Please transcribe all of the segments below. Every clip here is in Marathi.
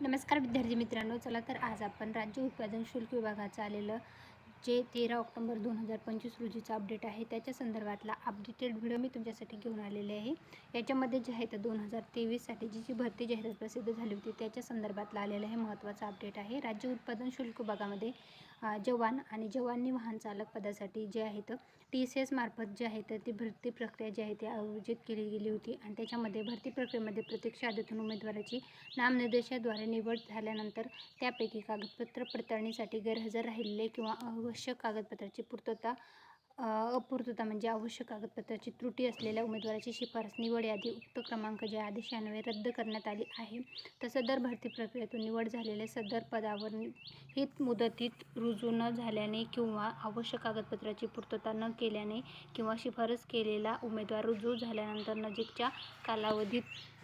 नमस्कार विद्यार्थी मित्रांनो चला तर आज आपण राज्य उत्पादन शुल्क विभागाचं आलेलं जे तेरा ऑक्टोंबर दोन हजार पंचवीस रोजीचा अपडेट आहे त्याच्या संदर्भातला अपडेटेड व्हिडिओ मी तुमच्यासाठी घेऊन आलेले आहे. याच्यामध्ये जे आहे तर दोन हजार तेवीससाठी जी जी भरती जाहिरात प्रसिद्ध झाली होती त्याच्या संदर्भातला आलेलं हे महत्त्वाचं अपडेट आहे. राज्य उत्पादन शुल्क विभागामध्ये जवान आणि जवानी वाहन चालक पदासाठी जे आहेत टी सी एस मार्फत जे आहे तर ती भरती प्रक्रिया जी आहे ती आयोजित केली गेली होती आणि त्याच्यामध्ये भरती प्रक्रियेमध्ये प्रतीक्षा आधीतून उमेदवाराची नामनिर्देशाद्वारे निवड झाल्यानंतर त्यापैकी कागदपत्र पडताळणीसाठी गैरहजर राहिलेले किंवा आवश्यक कागदपत्राची पूर्तता अपूर्तता म्हणजे आवश्यक कागदपत्राची त्रुटी असलेल्या उमेदवाराची शिफारस निवड यादी उक्त क्रमांक ज्या आदेशान्वये रद्द करण्यात आली आहे. तर सदर भरती प्रक्रियेतून निवड झालेल्या सदर पदावर हित मुदतीत रुजू न झाल्याने किंवा आवश्यक कागदपत्राची पूर्तता न केल्याने किंवा शिफारस केलेला उमेदवार रुजू झाल्यानंतर नजीकच्या कालावधीत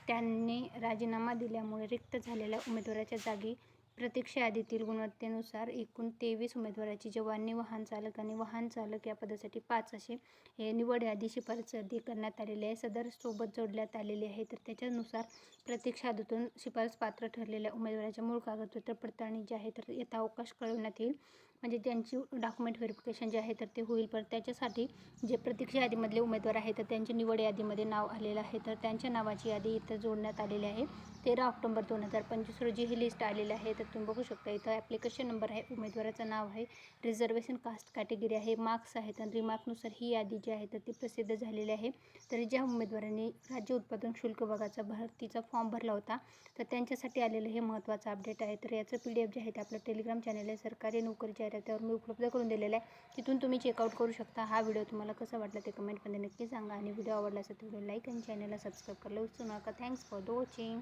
त्यांनी राजीनामा दिल्यामुळे रिक्त झालेल्या उमेदवाराच्या जागी प्रतीक्षा यादीतील गुणवत्तेनुसार एकूण तेवीस उमेदवाराची जवानी वाहन चालक आणि वाहन चालक या पदासाठी पाच असे हे निवड यादी शिफारस यादी करण्यात आलेली आहे. सदर सोबत जोडण्यात आलेली आहे. तर त्याच्यानुसार प्रतीक्षा यादीतून शिफारस पात्र ठरलेल्या उमेदवाराच्या मूळ कागदपत्र पडताळणी जे आहे तर यथावकाश कळवण्यात येईल. म्हणजे त्यांची डॉक्युमेंट व्हेरिफिकेशन जे आहे तर ते होईल. पण त्याच्यासाठी जे प्रतीक्षा यादीमधले उमेदवार आहेत तर त्यांच्या निवड यादीमध्ये नाव आलेलं आहे. तर त्यांच्या नावाची यादी इथं जोडण्यात आलेली आहे. तेरा ऑक्टोबर दोन हजार पंचवीस रोजी ही लिस्ट आलेली आहे. तर तुम्ही बघू शकता इथं ॲप्लिकेशन नंबर आहे उमेदवाराचं नाव आहे रिझर्वेशन कास्ट कॅटेगरी आहे मार्क्स आहेत आणि रिमार्कनुसार ही यादी जी आहे तर ती प्रसिद्ध झालेली आहे. तर ज्या उमेदवारांनी राज्य उत्पादन शुल्क विभागाचा भरतीचा फॉर्म भरला होता तर त्यांच्यासाठी आलेलं हे महत्त्वाचं अपडेट आहे. तर याचं पी डी एफ जे आहे ते आपलं टेलिग्राम चॅनल आहे सरकारी नोकरी जाहिरातीवर मी उपलब्ध करून दिलेलं आहे. तिथून तुम्ही चेकआउट करू शकता. हा व्हिडिओ तुम्हाला कसा वाटला ते कमेंटमध्ये नक्की सांगा आणि व्हिडिओ आवडला असेल तर व्हिडिओ लाईक आणि चॅनलला सबस्क्राईब करायला विसरू नका. Thanks for the watching